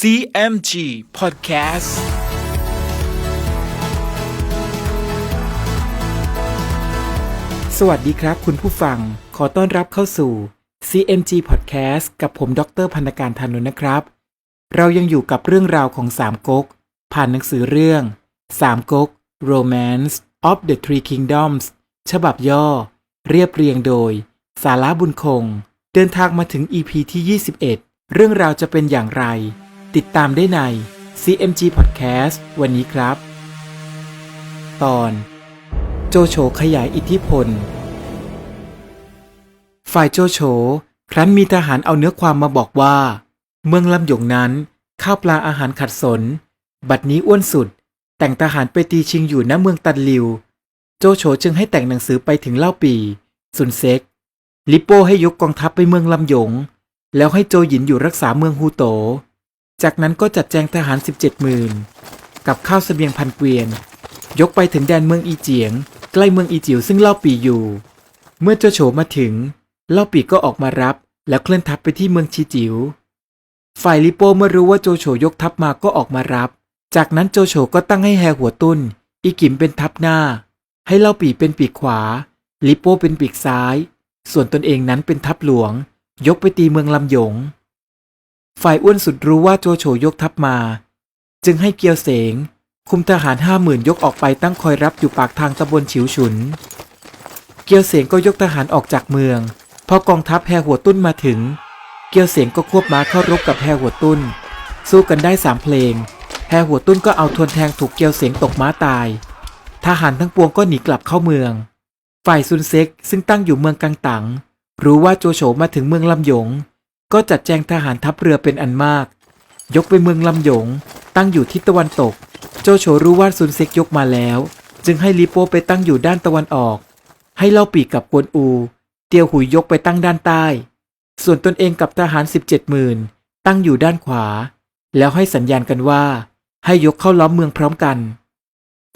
CMG Podcast สวัสดีครับคุณผู้ฟัง ขอต้อนรับเข้าสู่ CMG Podcast กับผมดรพันธการธานุนะครับ เรายังอยู่กับเรื่องราวของสามก๊ก ผ่านหนังสือเรื่องสามก๊ก Romance of the Three Kingdoms ฉบับย่อ เรียบเรียงโดย สาระบุญคง เดินทางมาถึง EP ที่ 21 เรื่องราวจะเป็นอย่างไร ติดตามได้ใน CMG Podcast วันนี้ครับ ตอน โจโฉขยายอิทธิพล ฝ่ายโจโฉครั้นมีทหารเอาเนื้อความมาบอกว่า เมืองลำหยงนั้น ข้าวปลาอาหารขัดสน บัดนี้อ้วนสุด แต่งทหารไปตีชิงอยู่ณเมืองตันลิว โจโฉจึงให้แต่งหนังสือไปถึงเล่าปี สุนเซกลิปโป้ให้ยกกองทัพไปเมืองลำหยง แล้วให้โจหยินอยู่รักษาเมืองฮูโต จากนั้นก็จัดแจงทหาร 17หมื่นกับข้าวเสบียงพันเกวียน ยกไปถึงแดนเมืองอีเจียง ใกล้เมืองอีจิ๋วซึ่งเล่าปีอยู่ เมื่อโจโฉมาถึง เล่าปีก็ออกมารับ แล้วเคลื่อนทัพไปที่เมืองชีจิ๋วฝ่ายลิโป้เมื่อรู้ว่าโจโฉยกทัพมาก็ออกมารับ จากนั้นโจโฉก็ตั้งให้แฮหัวตุ้น อีกิมเป็นทัพหน้า ให้เล่าปีเป็นปีกขวา ลิโป้เป็นปีกซ้าย ส่วนตนเองนั้นเป็นทัพหลวง ยกไปตีเมืองลำยง ฝ่ายอ้วนสุดรู้ว่าโจโฉยกทัพมา จึงให้เกียวเสง คุมทหารห้าหมื่นยกออกไปตั้งคอยรับอยู่ปากทางตำบลฉิวฉุน เกียวเสงก็ยกทหารออกจากเมือง พอกองทัพแฮหัวตุ้นมาถึง เกียวเสงก็ควบม้าเข้ารบกับแฮหัวตุ้น สู้กันได้สามเพลงแฮหัวตุ้นก็เอาทวนแทงถูกเกียวเสงตกม้าตาย ทหารทั้งปวงก็หนีกลับเข้าเมือง ฝ่ายซุนเซ็กซึ่งตั้งอยู่เมืองกังตังรู้ว่าโจโฉมาถึงเมืองลำหยง ก็จัดแจงทหารทัพเรือเป็นอันมาก ยกไปเมืองลำหยง ตั้งอยู่ทิศตะวันตก โจโฉรู้ว่าซุนเซ็กยกมาแล้ว จึงให้ลิโป้ไปตั้งอยู่ด้านตะวันออก ให้เล่าปีกกับกวนอู เตียวหุยยกไปตั้งด้านใต้ ส่วนตนเองกับทหาร 17หมื่นตั้งอยู่ด้านขวา แล้วให้สัญญาณกันว่า ให้ยกเข้าล้อมเมืองพร้อมกัน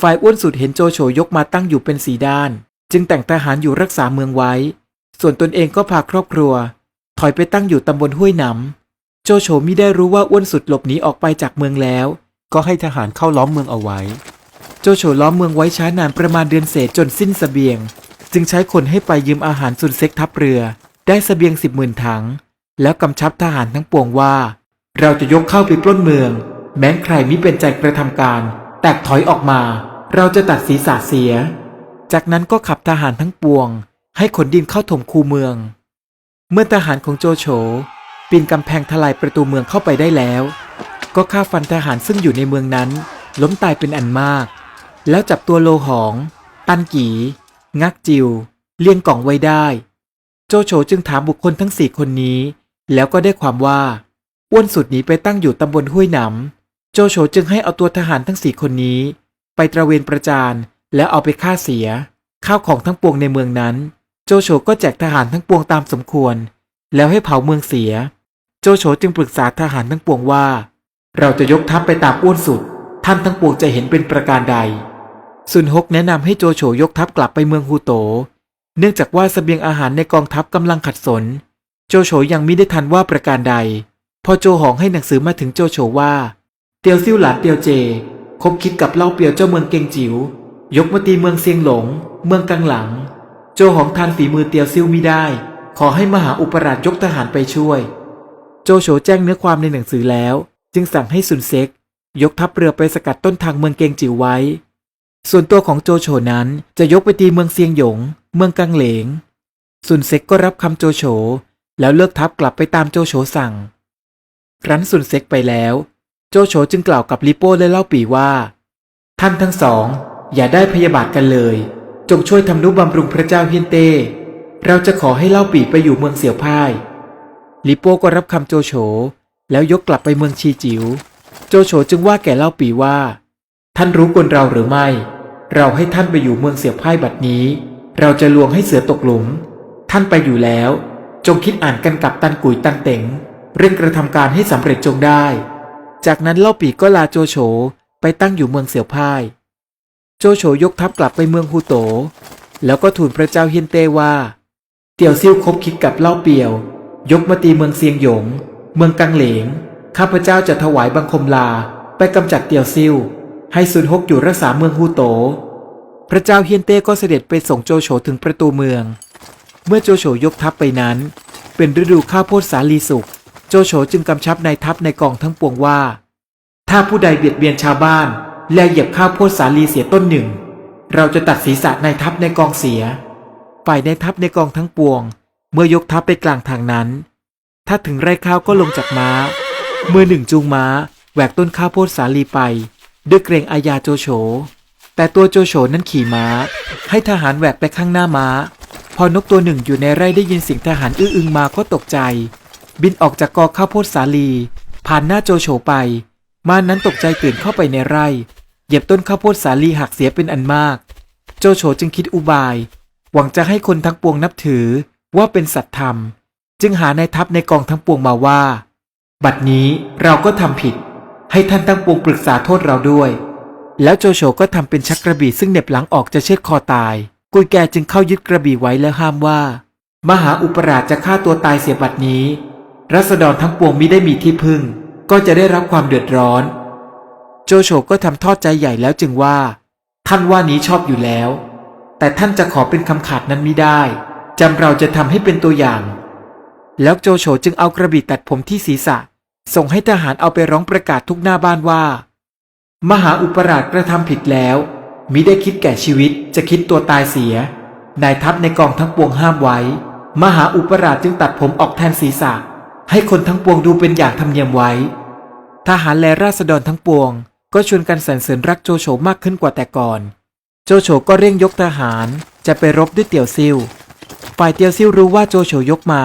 ฝ่ายอ้วนสุดเห็นโจโฉยกมาตั้งอยู่เป็นสีด้าน จึงแต่งทหารอยู่รักษาเมืองไว้ ส่วนตนเองก็พาครอบครัว ถอยไปตั้งอยู่ตำบลห้วยหนำโจโฉมิได้รู้ว่าอ้วนสุดหลบหนีออกไปจากเมืองแล้ว ก็ให้ทหารเข้าล้อมเมืองเอาไว้ โจโฉล้อมเมืองไว้ช้านานประมาณเดือนเศษจนสิ้นสเสบียง จึงใช้คนให้ไปยืมอาหารสุนเซ็กทัพเรือ ได้สเสบียงสิบหมื่นถัง แล้วกำชับทหารทั้งปวงว่า เราจะยกเข้าไปปล้นเมือง แม้ใครมิเป็นใจกระทำการ แตกถอยออกมา เราจะตัดศีรษะเสีย จากนั้นก็ขับทหารทั้งปวง ให้ขนดินเข้าถมคูเมือง เมื่อทหารของโจโฉปีนกำแพงทลายประตูเมืองเข้าไปได้แล้ว ก็ฆ่าฟันทหารซึ่งอยู่ในเมืองนั้น ล้มตายเป็นอันมาก แล้วจับตัวโลหอง ตันกีงักจิว เลี้ยงกล่องไว้ได้ โจโฉจึงถามบุคคลทั้งสี่คนนี้ แล้วก็ได้ความว่าอ้วนสุดหนีไปตั้งอยู่ตำบลห้วยหนำโจโฉจึงให้เอาตัวทหารทั้งสี่คนนี้ ไปตระเวนประจานแล้วเอาไปฆ่าเสีย ข้าวของทั้งปวงในเมืองนั้น โจโฉก็แจกทหารทั้งปวงตามสมควร แล้วให้เผาเมืองเสีย โจโฉจึงปรึกษาทหารทั้งปวงว่า เราจะยกทัพไปตามอ้วนสุด ท่านทั้งปวงจะเห็นเป็นประการใด ซุนฮกแนะนำให้โจโฉยกทัพกลับไปเมืองฮูโต เนื่องจากว่าสเสบียงอาหารในกองทัพกำลังขัดสน โจโฉยังไมิได้ทันว่าประการใด พอโจหองให้หนังสือมาถึงโจโฉว่า เตียวซิ่วหลานเตียวเจ คบคิดกับเล่าเปียวเจ้าเมืองเกงจิ๋วยกมาตีเมืองเซียงหลง เมืองกังหลัง โจหองทานฝีมือเตียวซิ่วมิได้ ขอให้มหาอุปราชยกทหารไปช่วย โจโฉแจ้งเนื้อความในหนังสือแล้ว จึงสั่งให้ซุนเซ็ก ยกทัพเรือไปสกัดต้นทางเมืองเกงจิ๋วไว้ ส่วนตัวของโจโฉนั้นจะยกไปตีเมืองเซียงหยง เมืองกังเหลงซุนเซ็กก็รับคำโจโฉแล้วเลิกทัพกลับไปตามโจโฉสั่ง ครั้นซุนเซ็กไปแล้ว โจโฉจึงกล่าวกับลิโป้และเล่าปีว่า ท่านทั้งสองอย่าได้พยาบาทกันเลย จงช่วยทำนุบำรุงพระเจ้าเฮียนเต้เราจะขอให้เล่าปีไปอยู่เมืองเสี่ยวพายลิโป้ก็รับคำโจโฉแล้วยกกลับไปเมืองชีจิว๋วโจโฉจึงว่าแก่เล่าปีว่า ท่านรู้กลเราหรือไม่ เราให้ท่านไปอยู่เมืองเสี่ยวพ่ายบัดนี้ เราจะลวงให้เสือตกหลุม ท่านไปอยู่แล้ว จงคิดอ่านกันกับตันกุยตันเต็งเร่งกระทำการให้สำเร็จจงได้ จากนั้นเล่าปีก็ลาโจโฉไปตั้งอยู่เมืองเสี่ยวพ่าย โจโฉยกทัพกลับไปเมืองฮูโต แล้วก็ทูลพระเจ้าเฮียนเต้ว่า เตียวซิ่วคบคิดกับเล่าเปียว ยกมาตีเมืองเซียงหยง เมืองกังเหลง ข้าพเจ้าจะถวายบังคมลาไปกำจัดเตียวซิ่วให้ซุนฮกอยู่รักษาเมืองฮูโต พระเจ้าเฮียนเต้ก็เสด็จไปส่งโจโฉถึงประตูเมือง เมื่อโจโฉยกทัพไปนั้น เป็นฤดูข้าวโพดสาลีสุก โจโฉจึงกำชับนายทัพในกองทั้งปวงว่า ถ้าผู้ใดเบียดเบียนชาวบ้าน และเหยียบข้าวโพดสาลีเสียต้นหนึ่ง เราจะตัดศีรษะนายทัพในกองเสีย ฝ่ายนายทัพในกองทั้งปวง เมื่อยกทัพไปกลางทางนั้น ถ้าถึงไร่ข้าวก็ลงจากม้า มือหนึ่งจูงม้าแหวกต้นข้าวโพดสาลีไป ด้วยเกรงอาญาโจโฉ แต่ตัวโจโฉนั้นขี่ม้า ให้ทหารแหวกไปข้างหน้าม้า พอนกตัวหนึ่งอยู่ในไร่ได้ยินเสียงทหารอื้ออึงมาก็ตกใจ บินออกจากกอข้าวโพดสาลี ผ่านหน้าโจโฉไป มานั้นตกใจตื่นเข้าไปในไร่ เหยียบต้นข้าวโพดสาลีหักเสียเป็นอันมาก โจโฉจึงคิดอุบาย หวังจะให้คนทั้งปวงนับถือว่าเป็นสัตธรรม จึงหานายทัพในกองทั้งปวงมาว่า บัดนี้เราก็ทำผิด ให้ท่านทั้งปวงปรึกษาโทษเราด้วย แล้วโจโฉก็ทำเป็นชักกระบี่ซึ่งเหน็บหลังออกจะเชือดคอตาย กุยแกจึงเข้ายึดกระบี่ไว้แล้วห้ามว่า มหาอุปราชจะฆ่าตัวตายเสียบัดนี้รัษฎรทั้งปวงมิได้มีที่พึ่ง ก็จะได้รับความเดือดร้อน โจโฉก็ทำทอดใจใหญ่แล้วจึงว่า ท่านว่านี้ชอบอยู่แล้ว แต่ท่านจะขอเป็นคำขาดนั้นไมิได้จำเราจะทำให้เป็นตัวอย่าง แล้วโจโฉจึงเอากระบี่ตัดผมที่ศีรษะ ส่งให้ทหารเอาไปร้องประกาศทุกหน้าบ้านว่า มหาอุปราชกระทำผิดแล้วมิได้คิดแก่ชีวิตจะคิดตัวตายเสีย นายทัพในกองทั้งปวงห้ามไว้ มหาอุปราชจึงตัดผมออกแทนศีรษะ ให้คนทั้งปวงดูเป็นอย่างธรรมเนียมไว้ ทหารและราษฎรทั้งปวง ก็ชวนกันสรรเสริญรักโจโฉมากขึ้นกว่าแต่ก่อน โจโฉก็เร่งยกทหารจะไปรบด้วยเตี่ยวซิ่วฝ่ายเตียวซิ่วรู้ว่าโจโฉยกมา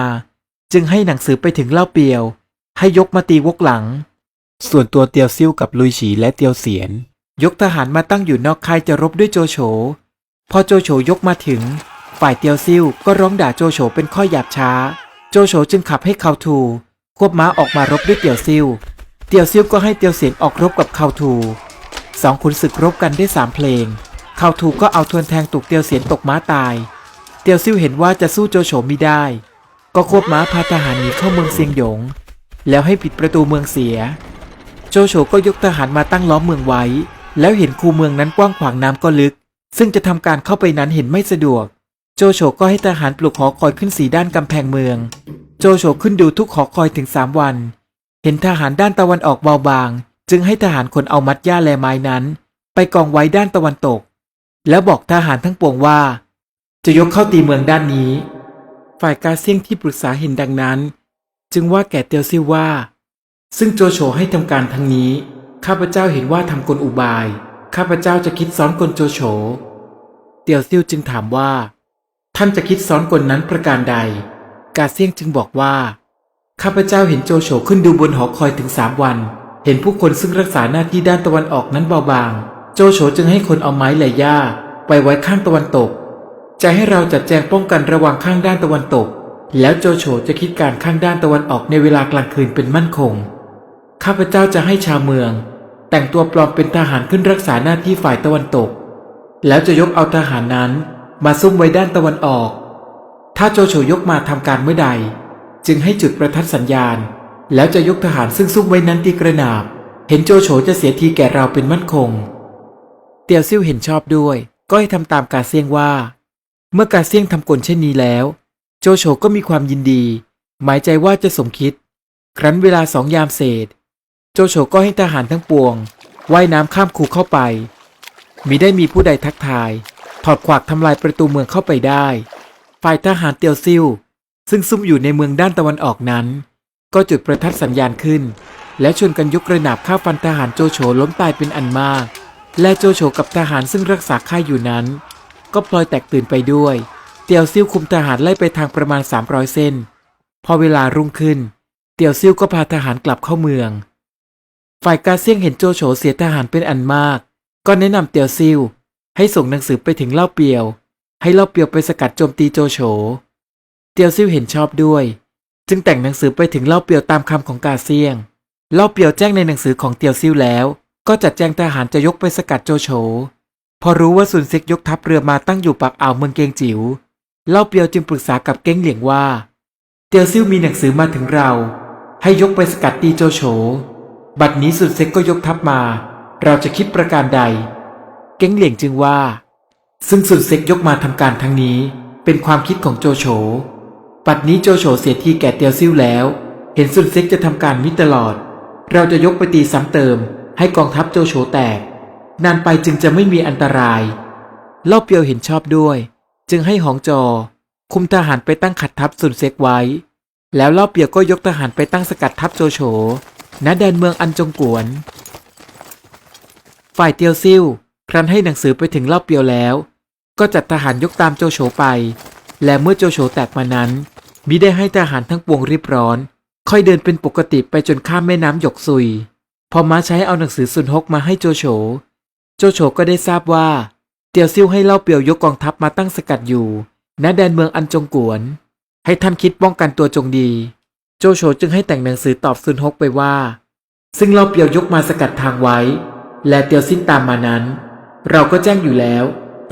จึงให้หนังสือไปถึงเล่าเปียว ให้ยกมาตีวกหลัง ส่วนตัวเตียวซิ่วกับลุยฉีและเตียวเสียน ยกทหารมาตั้งอยู่นอกค่ายจะรบด้วยโจโฉพอโจโฉยกมาถึง ฝ่ายเตียวซิ่วก็ร้องด่าโจโฉเป็นข้อหยาบช้า โจโฉจึงขับให้เขาทู ควบม้าออกมารบด้วยเตียวซิ่วเตียวซิ่วก็ให้เตียวเสียนออกรบกับเขาทูสองขุนศึกรบกันได้สามเพลง เขาทูก็เอาทวนแทงตุกเตียวเสียนตกม้าตาย เตียวซิ่วเห็นว่าจะสู้โจโฉไม่ได้ ก็ควบม้าพาทหารหนีเข้าเมืองเซียงหยง แล้วให้ปิดประตูเมืองเสีย โจโฉก็ยกทหารมาตั้งล้อมเมืองไว้ แล้วเห็นคูเมืองนั้นกว้างขวางน้ำก็ลึก ซึ่งจะทำการเข้าไปนั้นเห็นไม่สะดวก โจโฉก็ให้ทหารปลุกหอคอยขึ้นสีด้านกำแพงเมือง โจโฉขึ้นดูทุกหอคอยถึงสามวัน เห็นทหารด้านตะวันออกเบาบาง จึงให้ทหารคนเอามัดหญ้าแลไม้นั้น ไปกองไว้ด้านตะวันตก แล้วบอกทหารทั้งปวงว่า จะยกเข้าตีเมืองด้านนี้ ฝ่ายกาเซียงที่ปรึกษาเห็นดังนั้น จึงว่าแก่เตียวซิ่วว่า ซึ่งโจโฉให้ทำการทั้งนี้ข้าพเจ้าเห็นว่าทำกลอุบายข้าพเจ้าจะคิดซ้อนกลโจโฉเตียวซิ่วจึงถามว่า ท่านจะคิดซ้อนกลนั้นประการใด กาเซียงจึงบอกว่า ข้าพเจ้าเห็นโจโฉขึ้นดูบนหอคอยถึงสามวัน เห็นผู้คนซึ่งรักษาหน้าที่ด้านตะวันออกนั้นเบาบาง โจโฉจึงให้คนเอาไม้ไหลหญ้าไปไว้ข้างตะวันตก จะให้เราจัดแจงป้องกันระว่างข้างด้านตะวันตก แล้วโจโฉจะคิดการข้างด้านตะวันออกในเวลากลางคืนเป็นมั่นคง ข้าพเจ้าจะให้ชาวเมือง แต่งตัวปลอมเป็นทหารขึ้นรักษาหน้าที่ฝ่ายตะวันตก แล้วจะยกเอาทหารนั้น มาซุ่มไว้ด้านตะวันออก ถ้าโจโฉยกมาทำการเมื่อใด จึงให้จุดประทัดสัญญาณ แล้วจะยกทหารซึ่งซุ่มไว้นั้นตีกระนาบ เห็นโจโฉจะเสียทีแก่เราเป็นมั่นคง เตียวซิ่วเห็นชอบด้วย ก็ให้ทำตามกาเซียงว่า เมื่อกาเซียงทำกลเช่นนี้แล้ว โจโฉก็มีความยินดี หมายใจว่าจะสมคิด ครั้นเวลาสองยามเศษ โจโฉก็ให้ทหารทั้งปวงว่ายน้ำข้ามคูเข้าไปมิได้มีผู้ใดทักทาย ถอดขวากทำลายประตูเมืองเข้าไปได้ ฝ่ายทหารเตียวซิ่วซึ่งซุ่มอยู่ในเมืองด้านตะวันออกนั้น ก็จุดประทัดสัญญาณขึ้น และชวนกันยกกระหนาบฆ่าฟันทหารโจโฉล้มตายเป็นอันมาก และโจโฉกับทหารซึ่งรักษาค่ายอยู่นั้น ก็พลอยแตกตื่นไปด้วย เตียวซิ่วคุมทหารไล่ไปทางประมาณ 300 เส้น พอเวลารุ่งขึ้น เตียวซิ่วก็พาทหารกลับเข้าเมือง ฝ่ายกาเซียงเห็นโจโฉเสียทหารเป็นอันมาก ก็แนะนำเตียวซิ่ว ให้ส่งหนังสือไปถึงเล่าเปียว ให้เล่าเปียวไปสกัดโจมตีโจโฉ เตียวซิ่วเห็นชอบด้วย จึงแต่งหนังสือไปถึงเล่าเปียวตามคำของกาเซียง เล่าเปียวแจ้งในหนังสือของเตียวซิ่วแล้ว ก็จัดแจงทหารจะยกไปสกัดโจโฉ พอรู้ว่าซุนเซ็กยกทัพเรือมาตั้งอยู่ปากอ่าวเมืองเกงจิ๋ว เล่าเปียวจึงปรึกษากับเก้งเหลียงว่า เตียวซิ่วมีหนังสือมาถึงเรา ให้ยกไปสกัดตีโจโฉ บัดนี้สุนเซ็กก็ยกทัพมา เราจะคิดประการใด เก้งเหลียงจึงว่า ซึ่งสุนเซ็กยกมาทำการทั้งนี้ เป็นความคิดของโจโฉปัดนี้โจโฉเสียทีแก่เตียวซิ่วแล้ว เห็นสุนเซ็กจะทำการมิตลอด เราจะยกไปตีซ้ำเติม ให้กองทัพโจโฉแตก นานไปจึงจะไม่มีอันตรายเล่าเปียวเห็นชอบด้วย จึงให้หองจอ คุมทหารไปตั้งขัดทัพสุนเซ็กไว้ แล้วเล่าเปียวก็ยกทหารไปตั้งสกัดทัพโจโฉณแดนเมืองอันจงกวน ฝ่ายเตียวซิ่ว ครั้นให้หนังสือไปถึงเล่าเปียวแล้ว ก็จัดทหารยกตามโจโฉไป และเมื่อโจโฉแตกมานั้นมิได้ให้ทหารทั้งปวงรีบร้อน ค่อยเดินเป็นปกติไปจนข้ามแม่น้ำหยกซุย พอม้าใช้เอาหนังสือซุนฮกมาให้โจโฉ โจโฉก็ได้ทราบว่า เตียวซิ่วให้เล่าเปียวยกกองทัพมาตั้งสกัดอยู่ ณ แดนเมืองอันจงกวน ให้ท่านคิดป้องกันตัวจงดี โจโฉจึงให้แต่งหนังสือตอบซุนฮกไปว่า ซึ่งเล่าเปียวยกมาสกัดทางไว้ และเตียวซิ้นตามมานั้น เราก็แจ้งอยู่แล้ว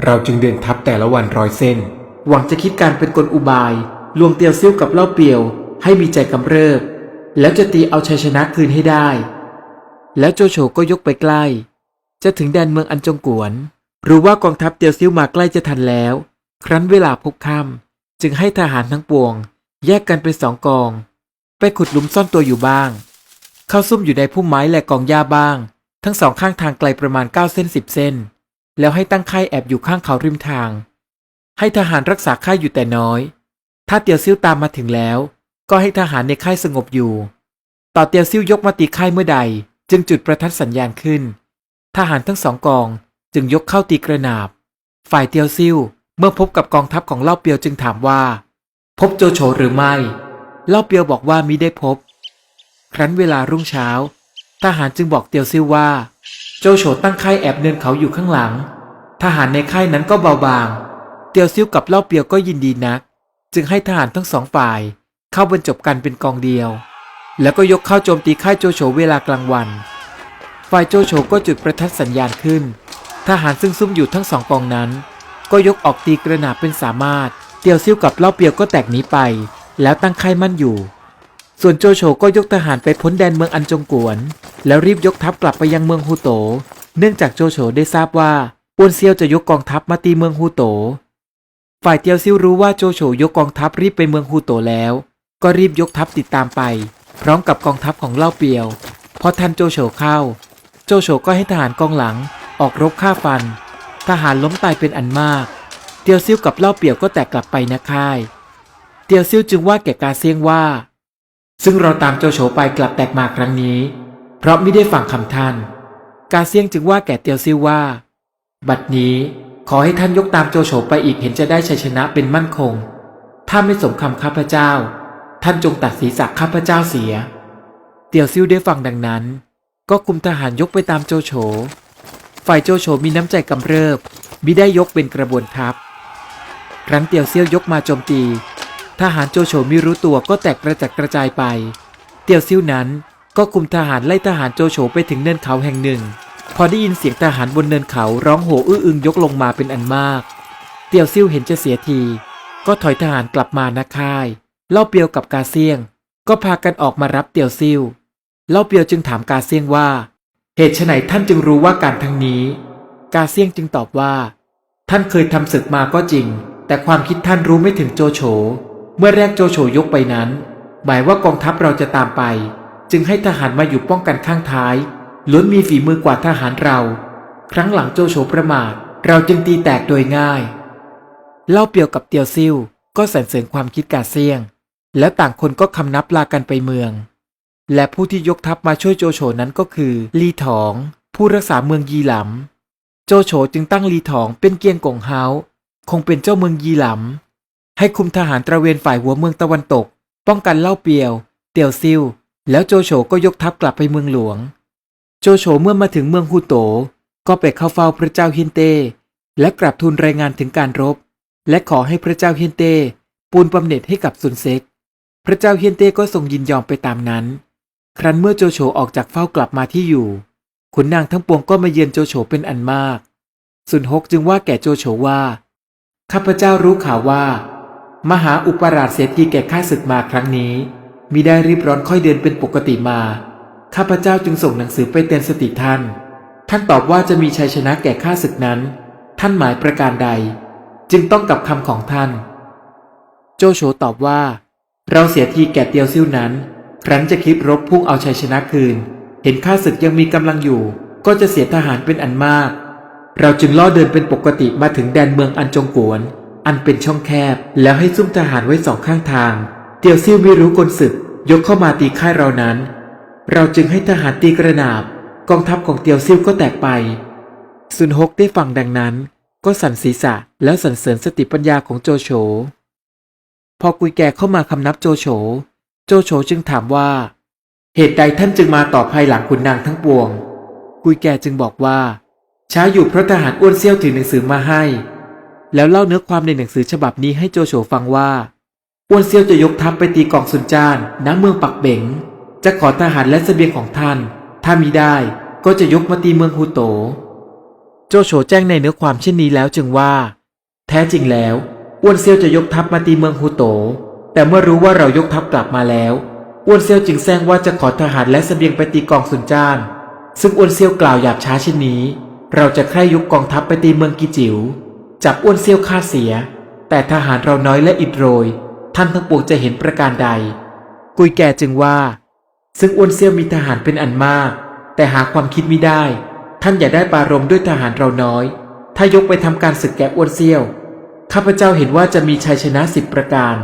เราจึงเดินทัพแต่ละวันร้อยเส้น หวังจะคิดการเป็นกลอุบาย ลวงเตียวซิ่วกับเล่าเปียว ให้มีใจกำเริบ แล้วจะตีเอาชัยชนะคืนให้ได้ แล้วโจโฉก็ยกไปใกล้ จะถึงแดนเมืองอันจงกวน รู้ว่ากองทัพเตียวซิ่วมาใกล้จะทันแล้ว ครั้นเวลาพบค่ำจึงให้ทหารทั้งปวง แยกกันเป็นสองกอง ไปขุดหลุมซ่อนตัวอยู่บ้าง เข้าซุ่มอยู่ในพุ่มไม้และกองหญ้าบ้าง ทั้งสองข้างทางไกลประมาณ9เส้น10เส้น แล้วให้ตั้งค่ายแอบอยู่ข้างเขาริมทาง ให้ทหารรักษาค่ายอยู่แต่น้อย ถ้าเตียวซิ่วตามมาถึงแล้ว ก็ให้ทหารในค่ายสงบอยู่ ต่อเตียวซิ่วยกมาตีค่ายเมื่อใด จึงจุดประทัดสัญญาณขึ้น ทหารทั้งสองกองจึงยกเข้าตีกระนาบ ฝ่ายเตียวซิ่วเมื่อพบกับกองทัพของเล่าเปียวจึงถามว่า พบโจโฉหรือไม่ เล่าเปียวบอกว่ามิได้พบ ครั้นเวลารุ่งเช้า ทหารจึงบอกเตียวซิ่วว่า โจโฉตั้งค่ายแอบเนินเขาอยู่ข้างหลัง ทหารในค่ายนั้นก็เบาบาง เตียวซิ่วกับเล่าเปียวก็ยินดีนัก จึงให้ทหารทั้งสองฝ่าย เข้าบรรจบกันเป็นกองเดียว แล้วก็ยกเข้าโจมตีค่ายโจโฉเวลากลางวัน ฝ่ายโจโฉก็จุดประทัดสัญญาณขึ้น ทหารซึ่งซุ่มอยู่ทั้งสองกองนั้น ก็ยกออกตีกระหนาบเป็นสามารถ เตียวซิ่วกับเล่าเปียวก็แตกหนีไป แล้วตั้งค่ายมั่นอยู่ ส่วนโจโฉก็ยกทหารไปพ้นแดนเมืองอันจงกวน แล้วรีบยกทัพกลับไปยังเมืองฮูโต เนื่องจากโจโฉได้ทราบว่าปวนเซียวจะยกกองทัพมาตีเมืองฮูโต ฝ่ายเตียวซิ่วรู้ว่าโจโฉยกกองทัพรีบไปเมืองฮูโตแล้ว ก็รีบยกทัพติดตามไป พร้อมกับกองทัพของเล่าเปียว พอทันโจโฉเข้า โจโฉก็ให้ทหารกองหลังออกรบฆ่าฟัน ทหารล้มตายเป็นอันมาก เตียวซิ่วกับเล่าเปียวก็แตกกลับไปนะค่าย เตียวซิ่วจึงว่าแก่กาเซียงว่า ซึ่งเราตามโจโฉไปกลับแตกมาครั้งนี้ เพราะไม่ได้ฟังคำท่าน กาเซียงจึงว่าแก่เตียวซิ่วว่า บัดนี้ขอให้ท่านยกตามโจโฉไปอีกเห็นจะได้ชัยชนะเป็นมั่นคง ถ้าไม่สมคำข้าพเจ้า ท่านจงตัดศีรษะข้าพเจ้าเสีย เตียวซิ่วได้ฟังดังนั้น ก็คุมทหารยกไปตามโจโฉ ฝ่ายโจโฉมีน้ำใจกำเริบมิได้ยกเป็นกระบวนทัพ ครั้นเตียวเซี่ยวยกมาโจมตี ทหารโจโฉไม่รู้ตัวก็แตกกระจัดกระจายไป เตียวซิ่วนั้นก็คุมทหารไล่ทหารโจโฉไปถึงเนินเขาแห่งหนึ่ง พอได้ยินเสียงทหารบนเนินเขาร้องโห่อื้ออึงยกลงมาเป็นอันมาก เตียวซิ่วเห็นจะเสียที ก็ถอยทหารกลับมานาค่าย เล่าเปียวกับกาเซียง ก็พากันออกมารับเตียวซิ่ว เล่าเปียวจึงถามกาเซียงว่า เหตุไฉนท่านจึงรู้ว่าการทั้งนี้ กาเซียงจึงตอบว่า ท่านเคยทำศึกมาก็จริง แต่ความคิดท่านรู้ไม่ถึงโจโฉ เมื่อแรกโจโฉยกไปนั้น หมายว่ากองทัพเราจะตามไป จึงให้ทหารมาอยู่ป้องกันข้างท้ายล้วนมีฝีมือกว่าทหารเรา ครั้งหลังโจโฉประมาทเราจึงตีแตกโดยง่าย เล่าเปียวกับเตียวซิ่วก็สรรเสริญความคิดกาเซียง แล้วต่างคนก็คำนับลากันไปเมือง และผู้ที่ยกทัพมาช่วยโจโฉนั้นก็คือ ลีถอง ผู้รักษาเมืองยีหลำโจโฉจึงตั้งลีถองเป็นเกียงกงเฮาคงเป็นเจ้าเมืองยีหลำ ให้คุมทหารตระเวนฝ่ายหัวเมืองตะวันตก ป้องกันเล่าเปียว เตียวซิวแล้วโจโฉก็ยกทัพกลับไปเมืองหลวง โจโฉเมื่อมาถึงเมืองฮูโต ก็ไปเข้าเฝ้าพระเจ้าฮินเต และกราบทูลรายงานถึงการรบ และขอให้พระเจ้าฮินเต ปูนบำเหน็จให้กับซุนเซ็กพระเจ้าเฮียนเตก็ทรงยินยอมไปตามนั้น ครั้นเมื่อโจโฉออกจากเฝ้ากลับมาที่อยู่ขุนนางทั้งปวงก็มาเยือนโจโฉเป็นอันมาก สุนฮกจึงว่าแก่โจโฉว่า ข้าพเจ้ารู้ข่าวว่า มหาอุปราชเศรษฐีแก่ข้าศึกมาครั้งนี้มิได้รีบร้อนค่อยเดินเป็นปกติมา ข้าพเจ้าจึงส่งหนังสือไปเตือนสติท่าน ท่านตอบว่าจะมีชัยชนะแก่ข้าศึกนั้น ท่านหมายประการใด จึงต้องกับคำของท่าน โจโฉตอบว่า เราเสียทีแก่เตียวซิ่วนั้น ครั้นจะคิดรบพุ่งเอาชัยชนะคืน เห็นข้าศึกยังมีกำลังอยู่ ก็จะเสียทหารเป็นอันมาก เราจึงล่อเดินเป็นปกติมาถึงแดนเมืองอันจงกวน อันเป็นช่องแคบ แล้วให้ซุ่มทหารไว้สองข้างทาง เตียวซิ่วไม่รู้กลศึก ยกเข้ามาตีค่ายเรานั้น เราจึงให้ทหารตีกระนาบ กองทัพของเตียวซิ่วก็แตกไป ซุนฮกได้ฟังดังนั้น ก็สั่นศีรษะแล้วสรรเสริญสติปัญญาของโจโฉ พอกุยแก่เข้ามาคำนับโจโฉ โจโฉจึงถามว่า เหตุใดท่านจึงมาต่อภายหลังขุนนางทั้งปวง กุยแก่จึงบอกว่าช้าอยู่เพราะทหารอ้วนเซี่ยวถือหนังสือมาให้ แล้วเล่าเนื้อความในหนังสือฉบับนี้ให้โจโฉฟังว่าอ้วนเซียวจะยกทัพไปตีกองซุนจานณเมืองปักเบงจะขอทหารและเสบียงของท่าน ถ้ามีได้ก็จะยกมาตีเมืองฮูโต โจโฉแจ้งในเนื้อความเช่นนี้แล้วจึงว่า แท้จริงแล้วอ้วนเซียวจะยกทัพมาตีเมืองฮูโต แต่เมื่อรู้ว่าเรายกทัพกลับมาแล้วอ้วนเซียวจึงแซงว่าจะขอทหารและเสบียงไปตีกองซุนจาน ซึ่งอ้วนเซียวกล่าวหยาบช้าเช่นนี้ เราจะใคร่ยกกองทัพไปตีเมืองกิจิว๋ว จับอ้วนเซียวฆ่าเสีย แต่ทหารเราน้อยและอิดโรย ท่านทั้งปวงจะเห็นประการใด กุยแก่จึงว่า ซึ่งอ้วนเซียวมีทหารเป็นอันมาก แต่หาความคิดไมิได้ ท่านอย่าได้ปารมด้วยทหารเราน้อย ถ้ายกไปทำการศึกแก่อ้วนเซียวข้าพเจ้าเห็นว่าจะมีชัยชนะสิบประการ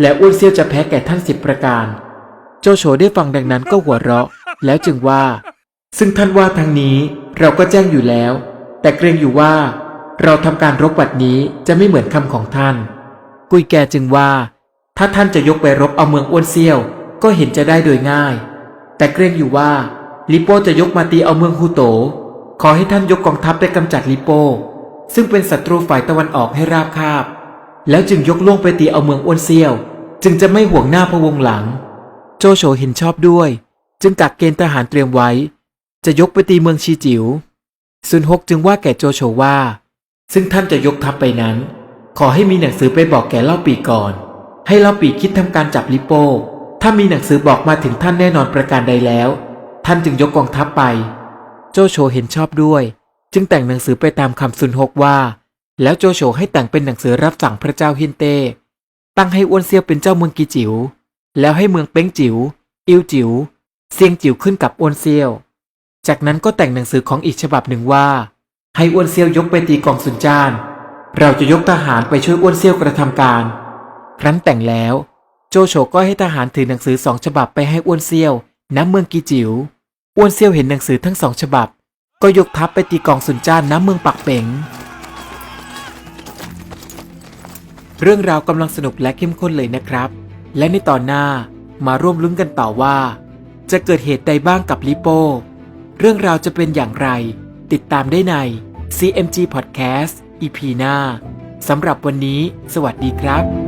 และอ้วนเซียวจะแพ้แก่ท่านสิบประการ โจโฉได้ฟังดังนั้นก็หัวเราะ แล้วจึงว่า ซึ่งท่านว่าทางนี้เราก็แจ้งอยู่แล้ว แต่เกรงอยู่ว่า เราทำการรบบัดนี้จะไม่เหมือนคำของท่าน กุยแกจึงว่า ถ้าท่านจะยกไปรบเอาเมืองอ้วนเซี่ยว ก็เห็นจะได้โดยง่าย แต่เกรงอยู่ว่าลิโป้จะยกมาตีเอาเมืองฮูโต ขอให้ท่านยกกองทัพไปกำจัดลิโป้ ซึ่งเป็นศัตรูฝ่ายตะวันออกให้ราบคาบ แล้วจึงยกล่วงไปตีเอาเมืองอ้วนเซี่ยว จึงจะไม่ห่วงหน้าพะวงหลัง โจโฉเห็นชอบด้วย จึงกักเกณฑ์ทหารเตรียมไว้ จะยกไปตีเมืองชีจิว๋วซุนฮกจึงว่าแก่โจโฉว่า ซึ่งท่านจะยกทัพไปนั้น ขอให้มีหนังสือไปบอกแก่เล่าปีก่อน ให้เล่าปีคิดทำการจับลิโป้ถ้ามีหนังสือบอกมาถึงท่านแน่นอนประการใดแล้ว ท่านจึงยกกองทัพไป โจโฉเห็นชอบด้วย จึงแต่งหนังสือไปตามคำซุนฮกว่า แล้วโจโฉให้แต่งเป็นหนังสือรับสั่งพระเจ้าฮินเต้ตั้งให้อ้วนเซียวเป็นเจ้าเมืองกีจิว๋วแล้วให้เมืองเป้งจิว๋วอิวจิว๋วเซียงจิ๋วขึ้นกับอ้วนเซียว จากนั้นก็แต่งหนังสือของอีกฉบับหนึ่งว่า ให้อ้วนเซียวยกไปตีกองซุนจาน เราจะยกทหารไปช่วยอ้วนเซียวกระทำการ ครั้นแต่งแล้ว โจโฉก็ให้ทหารถือหนังสือสองฉบับไปให้อ้วนเซียวณเมืองกีจิว๋วอ้วนเซียวเห็นหนังสือทั้งสองฉบับ ก็ยกทัพไปตีกองซุนจ้านณเมืองปักเป๋งเรื่องราวกำลังสนุกและเข้มข้นเลยนะครับ และในตอนหน้ามาร่วมลุ้นกันต่อว่า จะเกิดเหตุใดบ้างกับลิโป้ เรื่องราวจะเป็นอย่างไร ติดตามได้ใน CMG Podcast EP หน้าสำหรับวันนี้ สวัสดีครับ